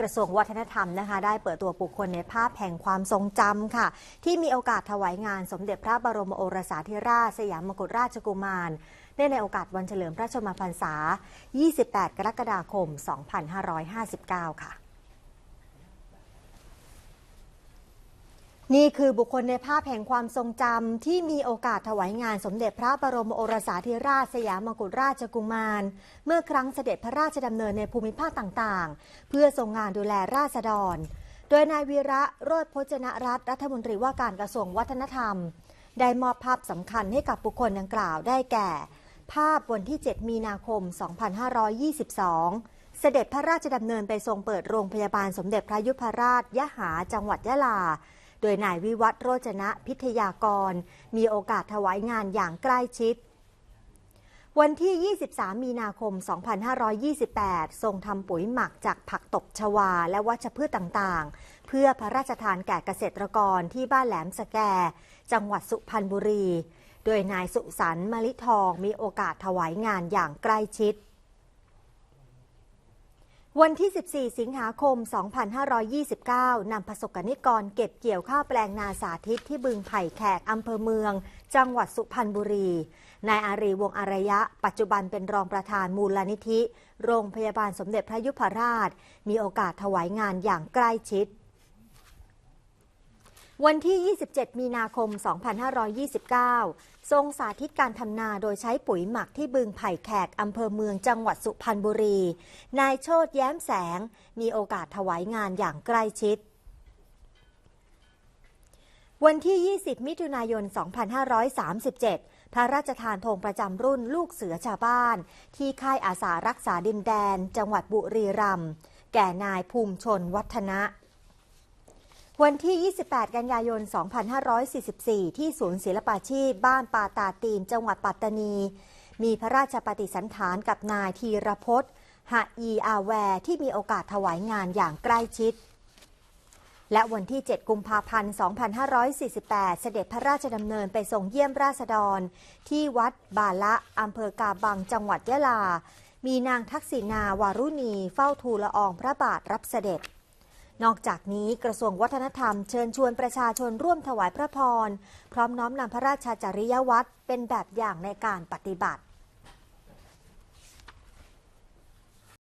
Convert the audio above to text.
กระทรวงวัฒนธรรมนะคะ ได้เปิดตัวบุคคลในภาพแห่งความทรงจำค่ะ ที่มีโอกาสถวายงานสมเด็จพระบรมโอรสาธิราช สยามมกุฎราชกุมารเนื่องในโอกาสวันเฉลิมพระชนมพรรษา 28 กรกฎาคม 2559 ค่ะ นี่คือบุคคลในภาพแห่งความทรงจำที่มีโอกาสถวายงานสมเด็จพระบรมโอรสาธิราชสยามกุฎราชกุมาร เมื่อครั้งเสด็จพระราชดำเนินในภูมิภาคต่างๆ เพื่อทรงงานดูแลราษฎร โดยนายวีระโรธพจนรัตน์รัฐมนตรีว่าการกระทรวงวัฒนธรรม ได้มอบภาพสำคัญให้กับบุคคลดังกล่าวได้แก่ ภาพวันที่ 7 มีนาคม 2522เสด็จพระราชดำเนินไปทรงเปิดโรงพยาบาลสมเด็จพระยุพราชยะหาจังหวัดยะลา โดยนายวิวัฒโรจนะพิทยากร มีโอกาสถวายงานอย่างใกล้ชิด วันที่ 23 มีนาคม 2528 ทรงทำปุ๋ยหมักจากผักตบชวาและวัชพืชต่างๆ เพื่อพระราชทานแก่เกษตรกรที่บ้านแหลมสแก จังหวัดสุพรรณบุรี โดยนายสุสันต์มลิทองมีโอกาสถวายงานอย่างใกล้ชิด วันที่ 14 สิงหาคม 2529 นำประสบกนิกรเก็บเกี่ยวข้าวแปลงนาสาธิตที่บึงไผ่แขก อำเภอเมือง จังหวัดสุพรรณบุรี นายอารีวงอารยะ ปัจจุบันเป็นรองประธานมูลนิธิ โรงพยาบาลสมเด็จพระยุพราช มีโอกาสถวายงานอย่างใกล้ชิด วันที่ 27 มีนาคม 2529 ทรงสาธิตการทำนาโดยใช้ปุ๋ยหมักที่บึงไผ่แขก อำเภอเมืองจังหวัดสุพรรณบุรี นายโชตแย้มแสง มีโอกาสถวายงานอย่างใกล้ชิดวันที่ 20 มิถุนายน 2537 พระราชทานธงประจำรุ่นลูกเสือชาวบ้าน ที่ค่ายอาสารักษาดินแดน จังหวัดบุรีรัมย์ แก่นายภูมิชนวัฒนะ วันที่ 28 กันยายน 2544 ที่ศูนย์ศิลปาชีพ บ้านปาตาตีน จังหวัดปัตตานี มีพระราชปฏิสันฐานกับนายธีรพจน์หะอีอาแวร์ที่มีโอกาสถวายงานอย่างใกล้ชิด และวันที่ 7 กุมภาพันธ์ 2548 เสด็จพระราชดำเนินไปส่งเยี่ยมราษฎร ที่วัดบาละอำเภอกาบัง จังหวัดยะลา มีนางทักษิณาวารุณี เฝ้าทูลละอองพระบาทรับเสด็จ นอกจากนี้กระทรวงวัฒนธรรมเชิญชวนประชาชนร่วมถวายพระพร พร้อมน้อมนำพระราชจริยวัตรเป็นแบบอย่างในการปฏิบัติ